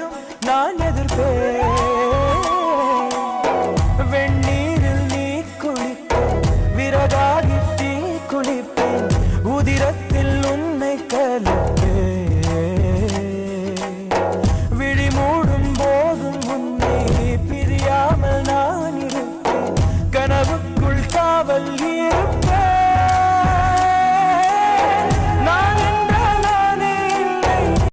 அதையும் நான் எதிர்ப்பேன். வெந்நீரில் நீ குளிப்ப விறகாகி தீ குளிப்பேன். உதிரத்தில் உன்னை கலப்பேன். விழி போதும் உன்னை பிரியாமல் நான் இருப்பேன். கனவுக்குள் காவல்